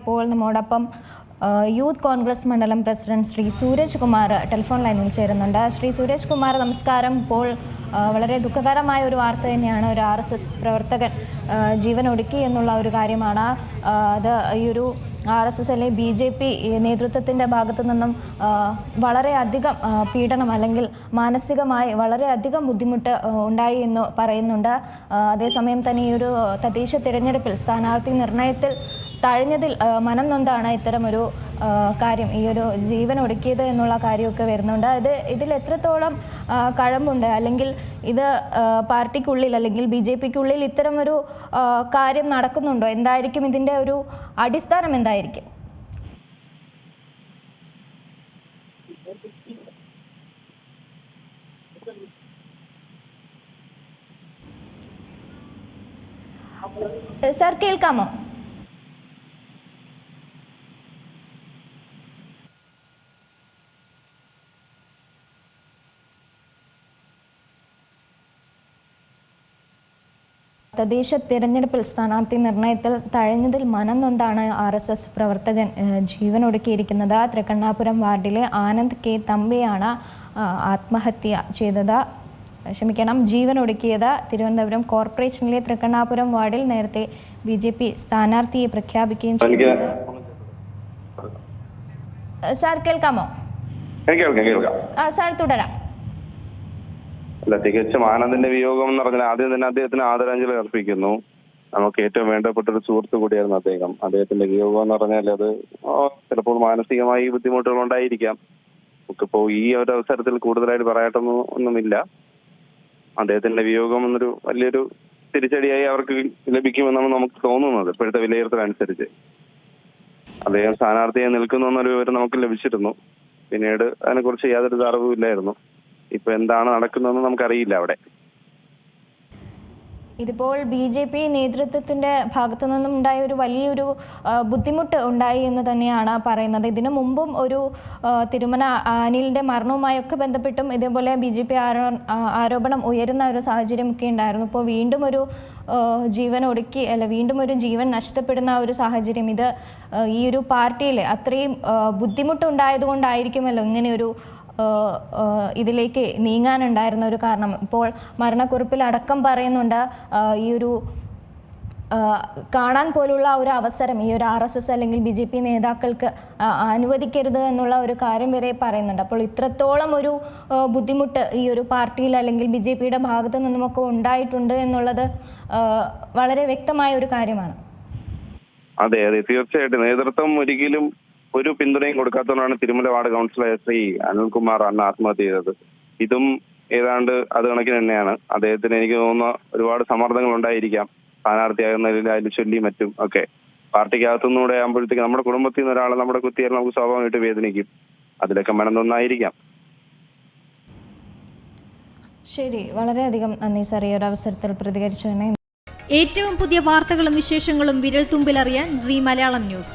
ഇപ്പോൾ നമ്മോടൊപ്പം യൂത്ത് കോൺഗ്രസ് മണ്ഡലം പ്രസിഡന്റ് ശ്രീ സൂരജ് കുമാർ ടെലിഫോൺ ലൈനിൽ ചേരുന്നുണ്ട്. ശ്രീ സൂരജ് കുമാർ നമസ്കാരം. ഇപ്പോൾ വളരെ ദുഃഖകരമായ ഒരു വാർത്ത തന്നെയാണ് ഒരു ആർ എസ് എസ് പ്രവർത്തകൻ ജീവൻ ഒടുക്കി എന്നുള്ള ഒരു കാര്യമാണ്. അത് ഈ ഒരു ആർ എസ് എസ് അല്ലെങ്കിൽ ബി ജെ പി നേതൃത്വത്തിന്റെ ഭാഗത്തു നിന്നും വളരെയധികം പീഡനം അല്ലെങ്കിൽ മാനസികമായി വളരെയധികം ബുദ്ധിമുട്ട് ഉണ്ടായി എന്ന് പറയുന്നുണ്ട്. അതേസമയം തന്നെ ഈ ഒരു തദ്ദേശ തിരഞ്ഞെടുപ്പിൽ സ്ഥാനാർത്ഥി നിർണയത്തിൽ തഴഞ്ഞതിൽ മനം നൊന്താണ് ഇത്തരമൊരു കാര്യം ഈ ഒരു ജീവൻ ഒടുക്കിയത് എന്നുള്ള കാര്യമൊക്കെ വരുന്നുണ്ട്. അത് ഇതിൽ എത്രത്തോളം കഴമ്പുണ്ട് അല്ലെങ്കിൽ ഇത് പാർട്ടിക്കുള്ളിൽ അല്ലെങ്കിൽ ബി ജെ പിക്കുള്ളിൽ ഇത്തരമൊരു കാര്യം നടക്കുന്നുണ്ടോ? എന്തായിരിക്കും ഇതിന്റെ ഒരു അടിസ്ഥാനം എന്തായിരിക്കും? സാർ കേൾക്കാമോ? തദ്ദേശ തിരഞ്ഞെടുപ്പിൽ സ്ഥാനാർത്ഥി നിർണയത്തിൽ തഴഞ്ഞതിൽ മനം നൊന്താണ് ആർ എസ് എസ് പ്രവർത്തകൻ ജീവനൊടുക്കിയിരിക്കുന്നത് തൃക്കണ്ണാപുരം വാർഡിലെ ആനന്ദ് കെ തമ്പിയാണ് ആത്മഹത്യ ചെയ്തത്. ക്ഷമിക്കണം ജീവനൊടുക്കിയത് തിരുവനന്തപുരം കോർപ്പറേഷനിലെ തൃക്കണ്ണാപുരം വാർഡിൽ നേരത്തെ ബി ജെ പി സ്ഥാനാർത്ഥിയെ പ്രഖ്യാപിക്കുകയും ചെയ്തു സാർ കേൾക്കാമോ? സാർ തുടരാം. അല്ല തികച്ചും ആനന്ദിന്റെ വിയോഗം എന്ന് പറഞ്ഞാൽ ആദ്യം തന്നെ അദ്ദേഹത്തിന് ആദരാഞ്ജലി അർപ്പിക്കുന്നു. നമുക്ക് ഏറ്റവും വേണ്ടപ്പെട്ട ഒരു സുഹൃത്ത് കൂടിയായിരുന്നു അദ്ദേഹം. അദ്ദേഹത്തിന്റെ വിയോഗം എന്ന് പറഞ്ഞാൽ അത് ചിലപ്പോൾ മാനസികമായി ബുദ്ധിമുട്ടുകൾ ഉണ്ടായിരിക്കാം നമുക്കിപ്പോ ഈ ഒരു അവസരത്തിൽ കൂടുതലായിട്ട് പറയാട്ടൊന്നും ഒന്നുമില്ല. അദ്ദേഹത്തിന്റെ വിയോഗം എന്നൊരു വലിയൊരു തിരിച്ചടിയായി അവർക്ക് ലഭിക്കുമെന്നാണ് നമുക്ക് തോന്നുന്നത്. ഇപ്പോഴത്തെ വിലയിരുത്തൽ അനുസരിച്ച് അദ്ദേഹം സ്ഥാനാർത്ഥിയായി നിൽക്കുന്നു എന്നൊരു വിവരം നമുക്ക് ലഭിച്ചിരുന്നു. പിന്നീട് അതിനെക്കുറിച്ച് യാതൊരു അറിവും ഇല്ലായിരുന്നു ഇപ്പൊ എന്താണ് നടക്കുന്നതെന്ന് നമുക്കറിയില്ല അവിടെ. ഇതിപ്പോൾ ബി ജെ പി നേതൃത്വത്തിന്റെ ഭാഗത്തു നിന്നും ഉണ്ടായ ഒരു വലിയൊരു ബുദ്ധിമുട്ട് ഉണ്ടായി എന്ന് തന്നെയാണ് പറയുന്നത്. ഇതിനു മുമ്പും ഒരു തിരുമന അനിലിന്റെ മരണവുമായൊക്കെ ബന്ധപ്പെട്ടും ഇതേപോലെ ബി ജെ പി ആരോപണം ഉയരുന്ന ഒരു സാഹചര്യമൊക്കെ ഉണ്ടായിരുന്നു. ഇപ്പോൾ വീണ്ടും ഒരു ജീവൻ ഒടുക്കി അല്ല വീണ്ടും ഒരു ജീവൻ നഷ്ടപ്പെടുന്ന ഒരു സാഹചര്യം ഇത് ഈ ഒരു പാർട്ടിയിൽ അത്രയും ബുദ്ധിമുട്ടുണ്ടായതുകൊണ്ടായിരിക്കുമല്ലോ ഇങ്ങനെയൊരു ഇതിലേക്ക് നീങ്ങാനുണ്ടായിരുന്ന ഒരു കാരണം. ഇപ്പോൾ മരണക്കുറിപ്പിൽ അടക്കം പറയുന്നുണ്ട് ഈ ഒരു കാണാൻ പോലുള്ള ഒരു അവസരം ഈ ഒരു ആർ എസ് എസ് അല്ലെങ്കിൽ ബി ജെ പി നേതാക്കൾക്ക് അനുവദിക്കരുത് എന്നുള്ള ഒരു കാര്യം വരെ പറയുന്നുണ്ട്. അപ്പോൾ ഇത്രത്തോളം ഒരു ബുദ്ധിമുട്ട് ഈ ഒരു പാർട്ടിയിൽ അല്ലെങ്കിൽ ബി ജെ പിയുടെ ഭാഗത്തു നിന്നുമൊക്കെ ഉണ്ടായിട്ടുണ്ട് എന്നുള്ളത് വളരെ വ്യക്തമായ ഒരു കാര്യമാണ്. അതെ അതെ. തീർച്ചയായിട്ടും. നേതൃത്വം ഒരിക്കലും ഒരു പിന്തുണയും കൊടുക്കാത്തതുകൊണ്ടാണ് തിരുമല വാർഡ് കൗൺസിലർ ശ്രീ അനിൽകുമാർ അന്ന് ആത്മഹത്യ ചെയ്തത്. ഇതും ഏതാണ്ട് അത് കണക്കിന് തന്നെയാണ്. അദ്ദേഹത്തിന് എനിക്ക് തോന്നുന്ന ഒരുപാട് സമ്മർദ്ദങ്ങൾ ഉണ്ടായിരിക്കാം സ്ഥാനാർത്ഥിയാകുന്നതിൽ അതിൽ ചൊല്ലി മറ്റും ഒക്കെ. പാർട്ടിക്കകത്തുനിന്നൂടെ ആകുമ്പോഴത്തേക്ക് നമ്മുടെ കുടുംബത്തിൽ നിന്ന് ഒരാളെ നമ്മുടെ കുത്തിയാൽ നമുക്ക് സ്വാഭാവികമായിട്ട് വേദനിക്കും. അതിലൊക്കെ മനം മനംതൊന്നായിരിക്കാം ശരി വളരെയധികം നന്ദി സാർ ഈ ഒരു അവസരത്തിൽ പ്രതികരിച്ചു ഏറ്റവും പുതിയ വാർത്തകളും വിശേഷങ്ങളും വിരൽ തുമ്പിലറിയാൻ സി മലയാളം ന്യൂസ്.